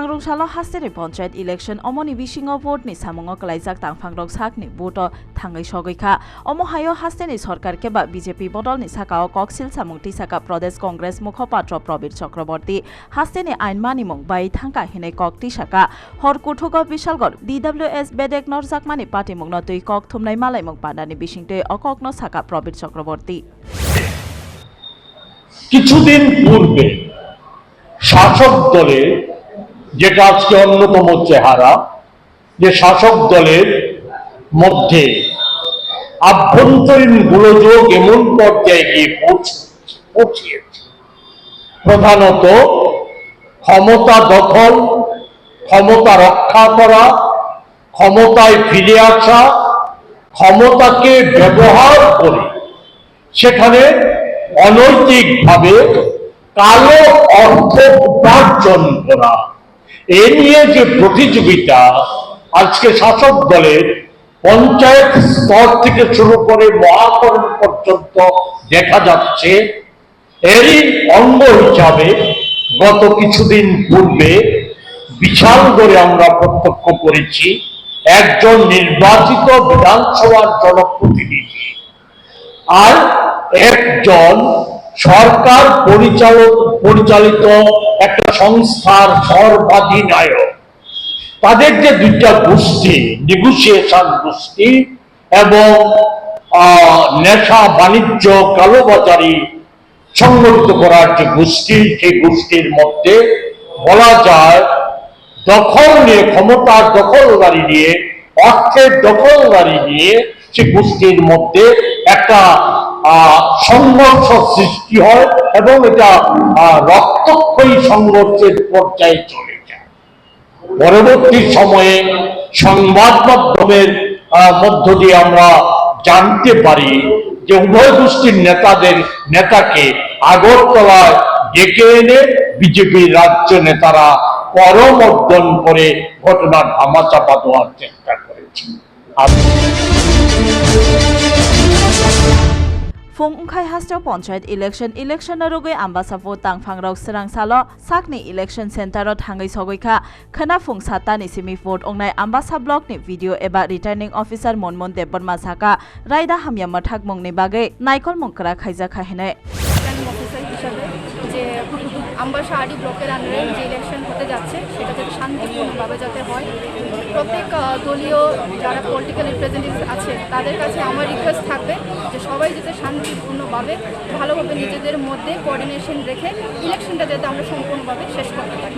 Sangrungsalo Hastere Panchayat Election Omoni Bisingo Vote ni samongo kalaijak tangphangrok sakni vote thangai sogoikha omo hayo Hasteni সরকার কেবা BJP বদল নি সাকাও কক্সিল সামুংটি সাকা প্রদেশ কংগ্রেস মুখপাত্র প্রবীর চক্রবর্তী হাস্তেনি আইন মানিমুং বাই থাঙ্কা হিনে ককটি সাকা হর কুঠুগ বিশালগড় ডিডব্লিউএস বেদেক নরজাকমানি পাটিমুং নতুই কক থুমনাই মালাইমুং পান্ডানি বিশিংতে অকগ্ন সাকা প্রবীর চক্রবর্তী কিছুদিন পূর্বে শাসক দলের যেটা আজকে অন্যতম চেহারা, যে শাসক দলের মধ্যে আভ্যন্তরীণ গোলযোগ এমন পর্যায়ে গিয়ে পৌঁছ- প্রধানত ক্ষমতা দখল, ক্ষমতা রক্ষা করা, ক্ষমতায় ফিরে আসা, ক্ষমতাকে ব্যবহার করে সেখানে অনৈতিকভাবে কালো অর্থ উপার্জন করা। এ নিয়ে যে প্রতিযোগিতা আজকে শাসক দলের পঞ্চায়েত স্তর থেকে শুরু করে মহাকরণ পর্যন্ত দেখা যাচ্ছে, এরই অঙ্গ হিসাবে গত কিছুদিন পূর্বে বিশালগড়ে আমরা প্রত্যক্ষ করেছি, একজন নির্বাচিত বিধানসভার জনপ্রতিনিধি আর একজন সরকার পরিচালক পরিচালিত একটা সংস্থার সর্বাধিনায়ক। তাদের যে দুইটা গোষ্ঠী নেগোসিয়েশন গোষ্ঠী এবং নেশা বাণিজ্য কালোবাজারি সংগঠিত করার যে গোষ্ঠী, সেই গোষ্ঠীর মধ্যে বলা যায়, দখল নিয়ে, ক্ষমতার দখলদারি নিয়ে, অর্থের দখলদারি নিয়ে সে গোষ্ঠীর মধ্যে একটা সংঘর্ষ সৃষ্টি হয় এবং এটা রক্তক্ষয়ী সংঘর্ষের পর্যায়ে চলে যায়। পরবর্তী সময়ে সংবাদ মাধ্যমের মধ্য দিয়ে আমরা জানতে পারি যে উভয় গোষ্ঠীর নেতাদের, নেতাকে আগরতলায় ডেকে এনে বিজেপির রাজ্য নেতারা করমর্দন করে ঘটনার ধামাচাপা দেওয়ার চেষ্টা করেছে। আর Fung Ungkai Hasteo Panchayat Election Election na rugoi ambasafo tangphangrok srangsalo sakni election center ro thangai sogoikha khana fung sata ni semi vote ongnai ambasa block ni video eba returning officer monmon deborma saka raida hamya mathak mongni bagai naikol mongkra khaija khahine returning officer হিসাবে যে আমবাসা আডি ব্লকের আন্ডারে যে election হতে যাচ্ছে, সেটা যাতে শান্তিপূর্ণভাবে যাতে হয়, প্রত্যেক দলীয় যারা পলিটিক্যাল রিপ্রেজেন্টেটিভ আছে, তাদের কাছে আমার রিকোয়েস্ট থাকবে যে সবাই যাতে শান্তিপূর্ণভাবে, ভালোভাবে নিজেদের মধ্যে কোঅর্ডিনেশন রেখে ইলেকশনটা যাতে আমরা সম্পূর্ণভাবে শেষ করতে পারি।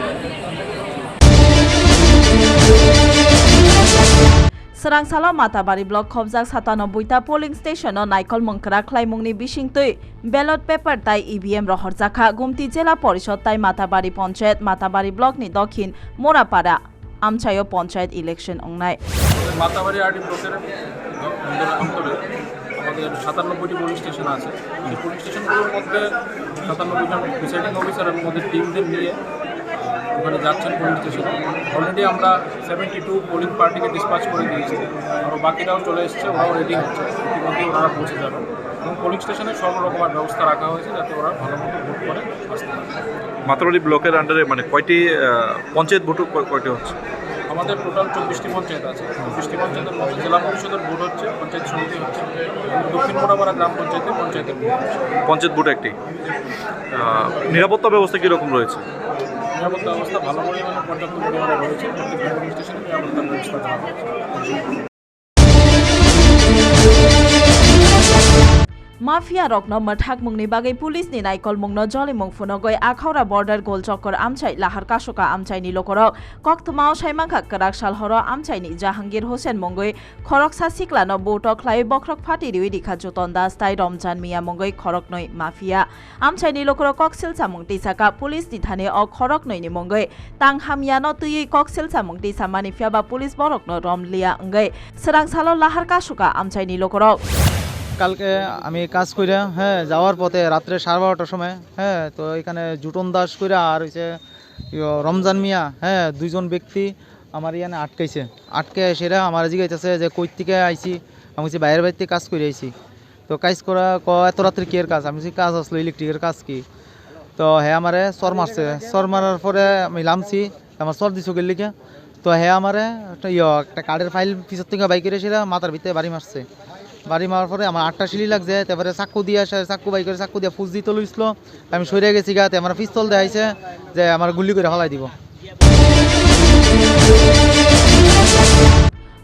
Matabari block khobjak satanobuita polling station o naikol mongkra khlaimungni bisingtui ballot paper tai evm rohorjakha gumti jela porishod tai matabari panchayat matabari block ni dokhin morapara আমচাইও পঞ্চায়েত ইলেকশন অংনাই আমাদের মাতাবাড়ি আমাদের সাতান্নব্বইটি পুলিশ স্টেশন আছে এই পুলিশ স্টেশনগুলোর মধ্যে সাতান্নব্বই জন presiding officer ওদের টিমদের নিয়ে ওখানে যাচ্ছেন পুলিশ স্টেশনে। অলরেডি আমরা সেভেন্টি টু পোলিং পার্টিকে ডিসপাচ করে দিয়েছি। আরও বাকিরাও চলে এসছে ওরাও রেডি হচ্ছে। ইতিমধ্যেই ওনারা পৌঁছে যাবেন। এবং পোলিং স্টেশনে সব রকমের ব্যবস্থা রাখা হয়েছে যাতে ওরা ভালো মতো ভোট করে আসতে পারে। মাতাবাড়ি ব্লকের আন্ডারে মানে কয়টি পঞ্চায়েত ভোট কয়টি হচ্ছে? আমাদের টোটাল চব্বিশটি পঞ্চায়েত আছে। চব্বিশটি পঞ্চায়েতের মধ্যে জেলা পরিষদের ভোট হচ্ছে পঞ্চায়েত সমিতি হচ্ছে। এবং দক্ষিণ মোড়াপাড়া গ্রাম পঞ্চায়েতে পঞ্চায়েতের ভোট হচ্ছে। পঞ্চায়েত ভোট একটি। নিরাপত্তা ব্যবস্থা কীরকম রয়েছে? নিরাপত্তা অবস্থা ভালো পরিমাণে পর্যাপ্ত পরিমাণে রয়েছে প্রত্যেকটা পুলিশ স্টেশনে নিরাপত্তার ব্যবস্থা দেওয়া হয়েছে মাফিয়া রকন মঠাক মুংনি বাগৈ পুলিশ নি নাইকল মুংনো জলি মুং ফুনো গৈ আখাউরা বর্ডার গোল চক্কর আমচাই লাহার কাসকা আমচাইনি লোকরক কক্তমাও সাইমাখা করাক সালহর আমচাইনি জাহাঙ্গীর হোসেন মঙ্গৈ খরক সা সিকলানো বৌটক খ্লাই বখরক ফাটি রিউই দিখা জতন দাস তাই রমজান মিয়া মঙ্গৈ খরক নই মাফিয়া। আমচাইনি লোকরক কক্সিল সামুং টিসাকা পুলিশ নি থানে অ খরক নইনি মঙ্গৈ তাং হামিয়ানো তুই কক্সিল সামুং টিসা মানিফিয়া বা পুলিশ বরক ন রমলিয়া অঙ্গৈ সরাং সালো লাহার কাসকা আমচাইনি লোকরক কালকে আমি কাজ কইরা হ্যাঁ যাওয়ার পথে রাত্রে সাড়ে বারোটার সময় হ্যাঁ তো এখানে জুটন দাস কইরা আর হচ্ছে রমজান মিয়া হ্যাঁ দুইজন ব্যক্তি আমার ইয়ানে আটকাইছে। আটকে সেরা আমার জিগাইতেছে যে কই থেকে আইছি? আমি হচ্ছে বাইরের বাড়িতে কাজ করে আইছি। তো কাজ করা ক এত রাত্রে কি কাজ? আমি বলছি, কাজ আসলো ইলেকট্রিকের কাজ কি? তো হ্যাঁ আমারে সর মারছে। সর মারার পরে আমি লামছি আমার সর্দি চোখের লিখে তো হ্যাঁ আমারে একটা ইয়ে একটা কার্ডের ফাইল পিছর থেকে বাইক করে এসে মাথার ভিতরে বাড়ি মারছে। বাড়ি মারার পরে আমার আটটা শিলি লাগছে, তারপরে চাকু দিয়ে আসে, চাকু বাই করে চাকু দিয়ে ফুস দিতে লইছিল আমি সরে গেছি গাতে আমার পিস্তল দেখাইছে যে আমার গুলি করে হলাই দিব।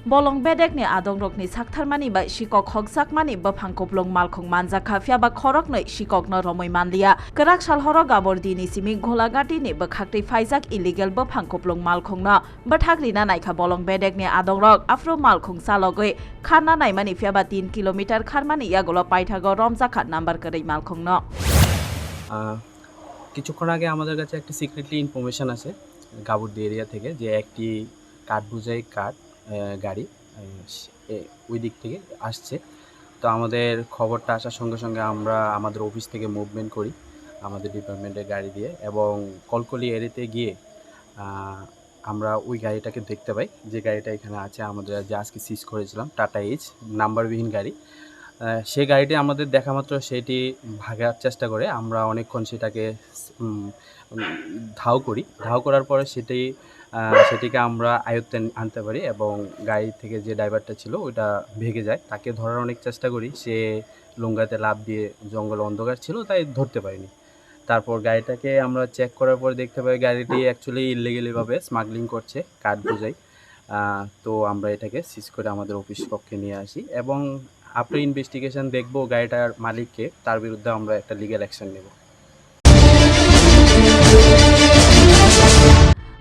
Bolong bedek ni adong rok ni saktarmani ba sikok hogsakmani bafang koplong malkhong manja khafia ba khorok nei sikok no romoi manlia karak sal horo gabor dini simi golagati ni bakhakti faizak illegal bafang koplong malkhong na bathakri na naikha bolong bedek ni adong rok afro malkhong salogoi khana naimani fia ba 3 kilometer kharmani yagolo paithago romja khat number karei malkhong no কিছুক্ষণ আগে আমাদের কাছে একটা secretly information আছে Gaburdi area থেকে যে একটি কাঠ বোঝাই কাঠ গাড়ি ওই দিক থেকে আসছে। তো আমাদের খবরটা আসার সঙ্গে সঙ্গে আমরা আমাদের অফিস থেকে মুভমেন্ট করি, আমাদের ডিপার্টমেন্টের গাড়ি দিয়ে এবং কলকলি এরিতে গিয়ে আমরা ওই গাড়িটাকে দেখতে পাই। যে গাড়িটা এখানে আছে, আমাদের যে আজকে সিজ করেছিলাম টাটা এইচ নাম্বারবিহীন গাড়ি। সেই গাড়িটি আমাদের দেখা মাত্র সেটি ভাগার চেষ্টা করে। আমরা অনেকক্ষণ সেটাকে ধাও করি। ধাও করার পরে সেটি সেটিকে আমরা আয়ত্তে আনতে পারি এবং গাড়ি থেকে যে ড্রাইভারটা ছিল ওটা ভেঙে যায়। তাকে ধরার অনেক চেষ্টা করি। সে লুঙ্গাতে লাভ দিয়ে জঙ্গল অন্ধকার ছিল, তাই ধরতে পারিনি। তারপর গাড়িটাকে আমরা চেক করার পর দেখতে পাই গাড়িটি অ্যাকচুয়ালি ইলিগেলিভাবে স্মাগলিং করছে, কাঠ বোঝাই। তো আমরা এটাকে সিজ করে আমাদের অফিস কক্ষে নিয়ে আসি এবং আফটার ইনভেস্টিগেশন দেখব গাড়িটার মালিককে, তার বিরুদ্ধে আমরা একটা লিগ্যাল অ্যাকশন নেব।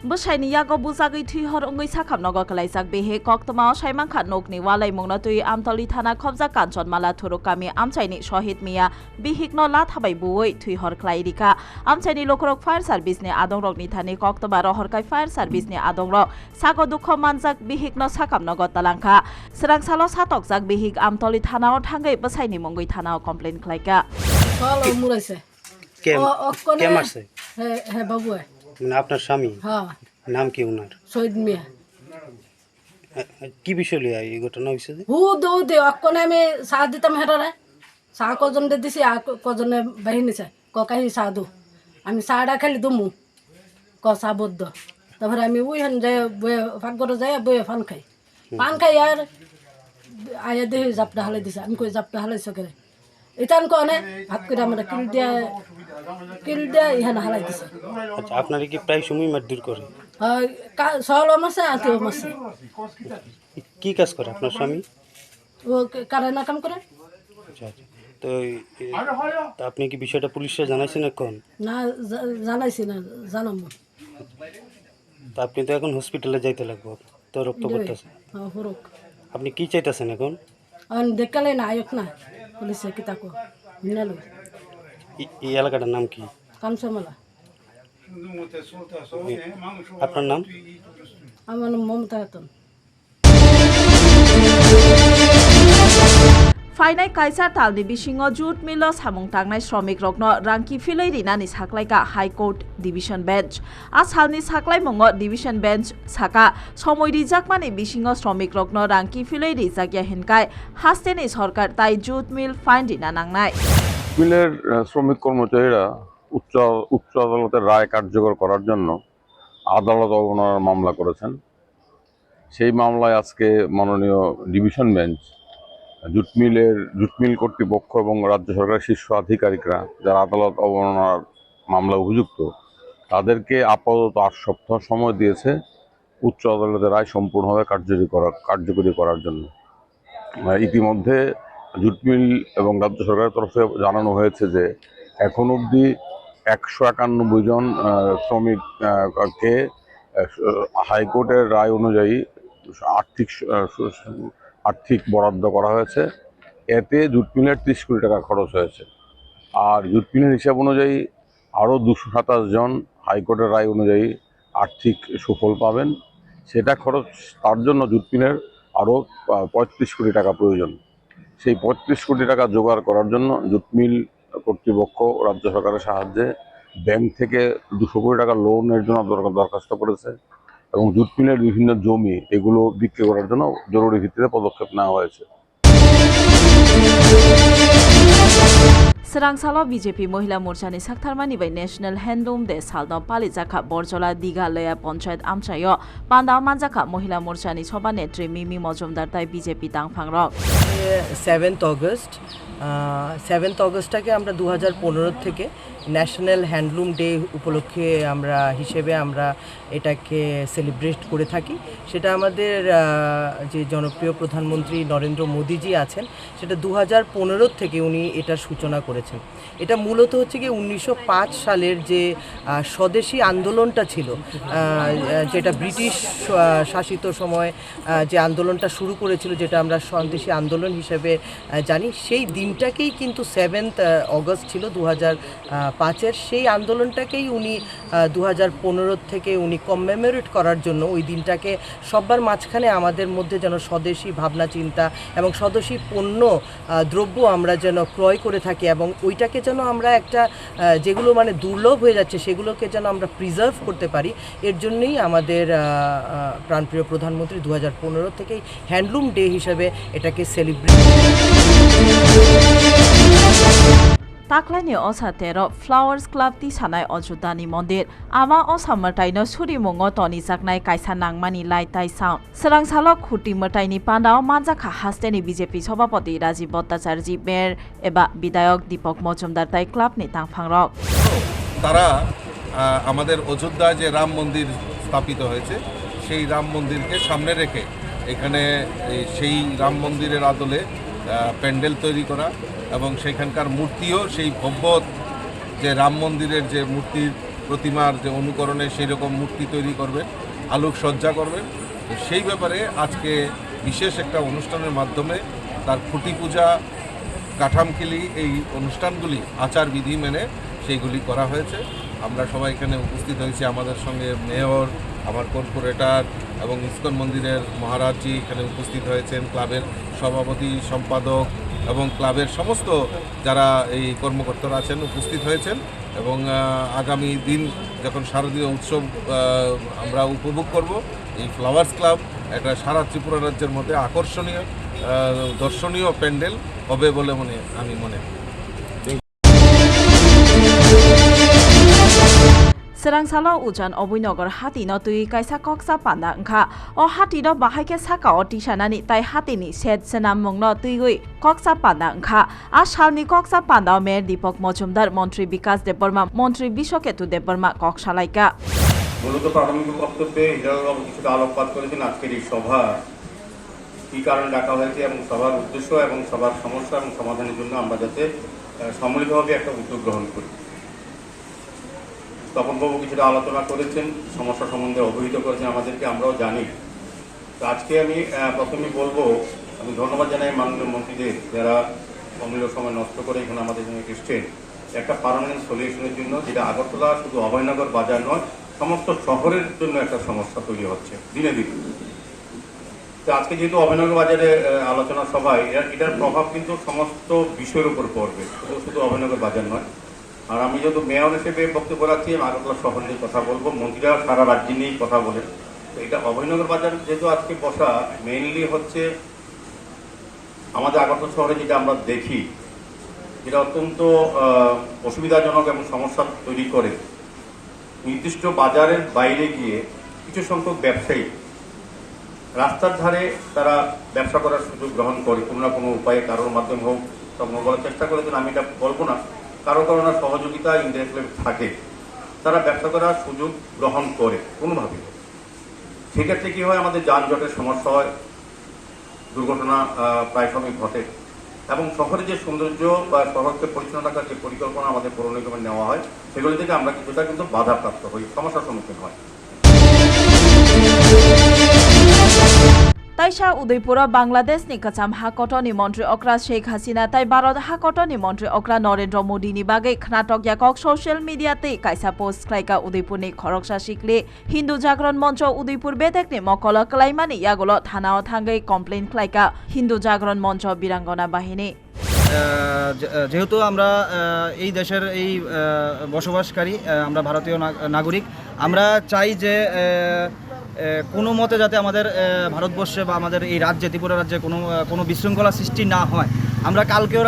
Yago bujagui thui hor ongoi sakham nogo kalaijak behe koktoma saimangkha nokni walai mungno tui amtoli thana khobja kanchanmala thurukami amchaini shahid miya bihikno lathabai buoi thui hor khlai rika amchaini lokorok fire service ni adongrok ni thani koktoma rohorkai fire service ni adongrok sago dukho manjak bihikno sakham nogo talangkha srangsalo satokjak bihik amtoli thanao thangai bwsaini mongoi thanao complain khlaika ভালো মুড়াইছে কে মারছে হ্যাঁ হ্যাঁ বাবু মানে আপনার স্বামী? হ্যাঁ। নাম কি ওনার শহীদ মিয়া। কি বিষয় লিয়ে এই ঘটনা হয়েছে হু দৌ দে অক্কনে আমি চাহ দিতাম হেঁটে চাহ কজনে দিছি আর কজনে বাহি নিছে। ক কাহি চাহ দু। আমি চাহটা খালি দুমু। ক চাহ বদ্ধ। তারপরে আমি ওই হেন যাই বয়ে ফান করে যাই বয়ে ফান খাই। পান খাই আর আয়া দেহি জাপটা হালাই দিছে। আমি কই জাপটা হালাইছ করে? ইতান কনে ভাত করে আমরা কিল দিয়া কিল দিয়া ইহান হালাই দিছে। আচ্ছা আপনারা কি প্রায় সময় মারধর করে সহল মাসে আতিও মাসে কি কাজ করে আপনার স্বামী? ও কারে না কাম করে। আচ্ছা আচ্ছা। তো আপনি কি বিষয়টা পুলিশে জানাইছেন এখন না জানাইছি না জানাম। তা আপনি তো এখন হসপিটালে যাইতে লাগবো তো রক্ত করতেছে আপনি কি চাইতেছেন এখন? দেখালে না আয়ক না। পুলিশে কি তাকো মিনালো এই- এই এলাকাটার নাম কি কামসমালা আপনার নাম আমার নাম মমতা খাতুন ফাইনাই কাইसा তালনি bisingo jute milo samung tangnai শ্রমিক rokno rangki filai rinani saklaika high court division bench. a salni saklai mongo division bench saka সময় রিজাকমানি বিসিংহ শ্রমিক রত্ন রাঙ্কি ফিলাই রিজাকিয়া হেনকাই। হাস্তেনি সরকার তাই জুট মিল ফাইন রিনা নাংনাই। মিলের শ্রমিক কর্মচারীরা উচ্চ উচ্চ আদালতের রায় কার্যকর করার জন্য আদালত অবমাননার মামলা করেছেন। সেই মামলায় আজকে মাননীয় ডিভিশন বেঞ্চ জুট মিলের জুট মিল কর্তৃপক্ষ এবং রাজ্য সরকারের শীর্ষ আধিকারিকরা যারা আদালত অবমাননার মামলা অভিযুক্ত তাদেরকে আপাতত আট সপ্তাহ সময় দিয়েছে উচ্চ আদালতের রায় সম্পূর্ণভাবে কার্যকরী করা কার্যকরী করার জন্য। ইতিমধ্যে জুট মিল এবং রাজ্য সরকারের তরফে জানানো হয়েছে যে এখন অবধি একশো একানব্বই জন আহ, শ্রমিক আহ, কে আহ, হাইকোর্টের রায় অনুযায়ী আর্থিক আর্থিক বরাদ্দ করা হয়েছে। এতে জুট মিলের ত্রিশ কোটি টাকা খরচ হয়েছে। আর জুট মিলের হিসাব অনুযায়ী আরও দুশো সাতাশ জন হাইকোর্টের রায় অনুযায়ী আর্থিক সুফল পাবেন। সেটা খরচ, তার জন্য জুট মিলের আরও পঁয়ত্রিশ কোটি টাকা প্রয়োজন। সেই পঁয়ত্রিশ কোটি টাকা জোগাড় করার জন্য জুট মিল কর্তৃপক্ষ রাজ্য সরকারের সাহায্যে ব্যাংক থেকে দুশো কোটি টাকা লোনের জন্য দরখাস্ত করেছে। এবং জুট মিলের বিভিন্ন জমি এগুলো বিক্রি করার জন্য জরুরি ভিত্তিতে পদক্ষেপ নেওয়া হয়েছে। সেরাংসাল বিজেপি মহিলা মোর্চা সাকথারমানি বাই ন্যাশনাল হ্যান্ডলুম দে সালদ পালিজাখা বরজলা দিঘালয়া পঞ্চায়েত আমচায় পান্দা মানজাখা মহিলা মোর্চা সভা নেত্রী মিমি মজুমদার তাই বিজেপি দাংফাং রক সেভেন্থ অগস্ট সেভেন্থ অগস্টটাকে আমরা দু হাজার পনেরো থেকে ন্যাশনাল হ্যান্ডলুম ডে উপলক্ষে আমরা, হিসেবে আমরা এটাকে সেলিব্রেট করে থাকি। সেটা আমাদের যে জনপ্রিয় প্রধানমন্ত্রী নরেন্দ্র মোদীজি আছেন, সেটা দু হাজার পনেরো থেকে উনি এটার সূচনা করেছেন। এটা মূলত হচ্ছে কি উনিশশো পাঁচ সালের যে স্বদেশী আন্দোলনটা ছিল যেটা ব্রিটিশ শাসিত সময় যে আন্দোলনটা শুরু করেছিল, যেটা আমরা স্বদেশী আন্দোলন হিসেবে জানি, সেই দিনটাকেই কিন্তু সেভেন্থ অগস্ট ছিল দু হাজার পাঁচের সেই আন্দোলনটাকেই উনি দু হাজার পনেরো থেকে উনি কমেমোরেট করার জন্য ওই দিনটাকে সবার মাঝখানে আমাদের মধ্যে যেন স্বদেশী ভাবনা, চিন্তা এবং স্বদেশী পণ্য দ্রব্য আমরা যেন ক্রয় করে থাকি এবং ওইটাকে যেন আমরা একটা যেগুলো মানে দুর্লভ হয়ে যাচ্ছে সেগুলোকে যেন আমরা প্রিজার্ভ করতে পারি। এর জন্যই আমাদের প্রাণপ্রিয় প্রধানমন্ত্রী দু হাজার পনেরো থেকেই হ্যান্ডলুম ডে হিসাবে এটাকে সেলিব্রেট তাকলাইনি অসা তের, ফ্লাওয়ার্স ক্লাব তি সানাই অযোধ্যানি মন্দির। আমা অসা মতাইন সুরি মঙ্গ তনি জাকনাই কাইসা নাংমানি লাই তাই সাউন সেরাং সালক খুটি মতাইনি পান্ডাও মানজাখা হাস্তেনি বিজেপি সভাপতি রাজীব ভট্টাচার্য মেয়র এবা বিধায়ক দীপক মজুমদার তাই ক্লাবনি তাংফাংরক তারা আমাদের অযোধ্যায় যে রাম মন্দির স্থাপিত হয়েছে, সেই রাম মন্দিরকে সামনে রেখে এখানে সেই রাম মন্দিরের আদলে প্যান্ডেল তৈরি করা এবং সেখানকার মূর্তিও সেই ভব্য যে রাম মন্দিরের যে মূর্তির প্রতিমার যে অনুকরণে সেই রকম মূর্তি তৈরি করবেন আলোকসজ্জা করবেন তো সেই ব্যাপারে আজকে বিশেষ একটা অনুষ্ঠানের মাধ্যমে তার খুঁটি পূজা কাঠামকিলি এই অনুষ্ঠানগুলি, আচার বিধি মেনে সেইগুলি করা হয়েছে। আমরা সবাই এখানে উপস্থিত হয়েছি আমাদের সঙ্গে মেয়র, আমার কর্পোরেটর এবং ইস্কন মন্দিরের মহারাজজি এখানে উপস্থিত হয়েছেন, ক্লাবের সভাপতি, সম্পাদক এবং ক্লাবের সমস্ত যারা এই কর্মকর্তারা আছেন, উপস্থিত হয়েছেন এবং আগামী দিন যখন শারদীয় উৎসব আমরা উপভোগ করব, এই ফ্লাওয়ার্স ক্লাব একটা সারা ত্রিপুরা রাজ্যের মধ্যে আকর্ষণীয় দর্শনীয় প্যান্ডেল হবে বলে মনে, আমি মনে করি। serang salo, ujan obuinogor hati no tui, kaisa koksa panda ngkha. O hati no bahaike saka o tisanani tai hati ni set senam mongno tuigui koksa panda ngkha. A salni koksa panda o mayor Dipak Majumdar মন্ত্রী বিকাশ দেববর্মা মন্ত্রী বিশ্বকেতু দেববর্মা কক্সালাইকা মূলত প্রাথমিক বক্তব্যে হিরালবাবু কিছুটা আলোকপাত করেছেন আজকের এই সভা। কী কারণ ডাকা হয়েছে এবং সবার উদ্দেশ্য এবং সবার সমস্যা এবং সমাধানের জন্য আমরা যাতে সম্মিলিতভাবে একটা উদ্যোগ গ্রহণ করি। তপনবাবু কিছুটা আলোচনা করেছেন, সমস্যা সম্বন্ধে অবহিত করেছেন, আমাদেরকে আমরাও জানি। তো আজকে আমি প্রথমে বলব, আমি ধন্যবাদ জানাই মাননীয় মন্ত্রীদের, যারা অমূল্য সময় নষ্ট করে এখানে আমাদের জন্য এসছেন। একটা পারমানেন্ট সলিউশনের জন্য, যেটা আগরতলা শুধু অভয়নগর বাজার নয়, সমস্ত শহরের জন্য একটা সমস্যা তৈরি হচ্ছে, দিনে দিনে। তো আজকে যেহেতু অভয়নগর বাজারে আলোচনা সভায় এটার প্রভাব কিন্তু সমস্ত বিষয়ের উপর পড়বে, শুধু শুধু অভয়নগর বাজার নয়। আর আমি যেহেতু মেয়র হিসেবে বক্তব্য রাখছি আগরতলা শহর নিয়ে কথা বলব। মন্ত্রীরা সারা রাজ্য নিয়েই কথা বলেন। তো এটা অভয়নগর বাজার যেহেতু আজকে বসা মেইনলি হচ্ছে আমাদের আগরতলা শহরে যেটা আমরা দেখি, যেটা অত্যন্ত অসুবিধাজনক এবং সমস্যা তৈরি করে। নির্দিষ্ট বাজারের বাইরে গিয়ে কিছু সংখ্যক ব্যবসায়ী রাস্তার ধারে তারা ব্যবসা করার সুযোগ গ্রহণ করে। কোনো না কোনো উপায়ে কারোর মাধ্যমে হোক, তখন বলার চেষ্টা করেছেন আমি এটা বলব না। কারও কারও না সহযোগিতা ইন্টারেস্ট থাকে, তারা ব্যবসা করার সুযোগ গ্রহণ করে কোনোভাবে সেক্ষেত্রে কী হয়, আমাদের যানজটের সমস্যা হয়, দুর্ঘটনা প্রায় সময় ঘটে। এবং শহরের যে সৌন্দর্য বা শহরকে পরিচ্ছন্ন রাখার যে পরিকল্পনা আমাদের পৌর নেওয়া হয়, সেগুলি থেকে আমরা কিছুটা কিন্তু বাধাপ্রাপ্ত হই, সমস্যার সম্মুখীন হয় তাইশা উদয়পুর বাংলাদেশ নিকাচাম হাকটনি মন্ত্রী অক্রা শেখ হাসিনা তাই ভারত হাকটনি মন্ত্রী অকরা নরেন্দ্র মোদী নি বাকে খানাটক ইয়াকক সোশ্যাল মিডিয়াতে কাইসা পোস্ট ক্লাইকা উদয়পুর নি খরকসা শিকলে। হিন্দু জাগরণ মঞ্চ উদয়পুর বেতেক নি মকল ক্লাইমানি ইয়াগুলো থানা থাঙ্গে কমপ্লেন ক্লাইকা। হিন্দু জাগরণ মঞ্চ বীরাঙ্গনা বাহিনী। যেহেতু আমরা এই দেশের এই বসবাসকারী আমরা ভারতীয় নাগরিক, আমরা চাই যে কোনো মতে যাতে আমাদের ভারতবর্ষে বা আমাদের এই রাজ্যে, ত্রিপুরা রাজ্যে কোনো কোনো বিশৃঙ্খলা সৃষ্টি না হয়। আমরা কালকেও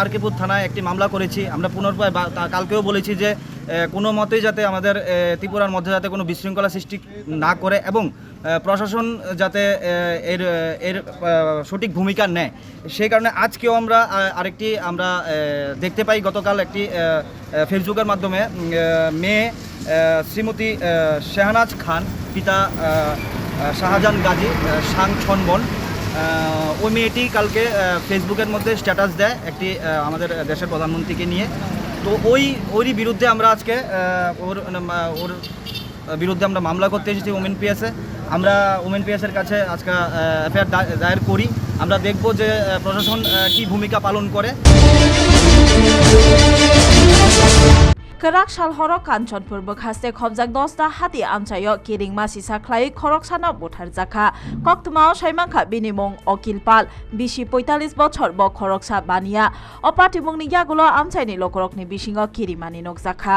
আরকিপুর থানায় একটি মামলা করেছি। আমরা পুনর্বায় কালকেও বলেছি যে কোনো মতেই যাতে আমাদের ত্রিপুরার মধ্যে যাতে কোনো বিশৃঙ্খলা সৃষ্টি না করে এবং প্রশাসন যাতে এর এর সঠিক ভূমিকা নেয়। সেই কারণে আজকেও আমরা আরেকটি আমরা দেখতে পাই গতকাল একটি ফেসবুকের মাধ্যমে মেয়ে শ্রীমতী শেহনাজ খান, পিতা শাহজাহান গাজী সাং ছনবন ওই মেয়েটি কালকে ফেসবুকের মধ্যে স্ট্যাটাস দেয় একটি আমাদের দেশের প্রধানমন্ত্রীকে নিয়ে। তো ওই, ওরই বিরুদ্ধে আমরা আজকে ওর ওর বিরুদ্ধে আমরা মামলা করতে এসেছি, ওমেন পিএসে। আমরা ওমেন পিএসের কাছে আজকে এফআইআর দায়ের করি আমরা দেখব যে প্রশাসন কী ভূমিকা পালন করে Kerak Shalhoro Kanchanpur Bokhaste Khobjak Dosta Hati Amchayo Kiring Masi Saklai Khorok Sana Bothar Jakha Koktumao Saimangkha Binimong Okilpal Bishi 45 বছর ব খরকসা বানিয়া অপাটিমংনি ইয়াগুলো আমচাইনি লোকরকনি বিশিঙ্গ কিরিমানি নকজাখা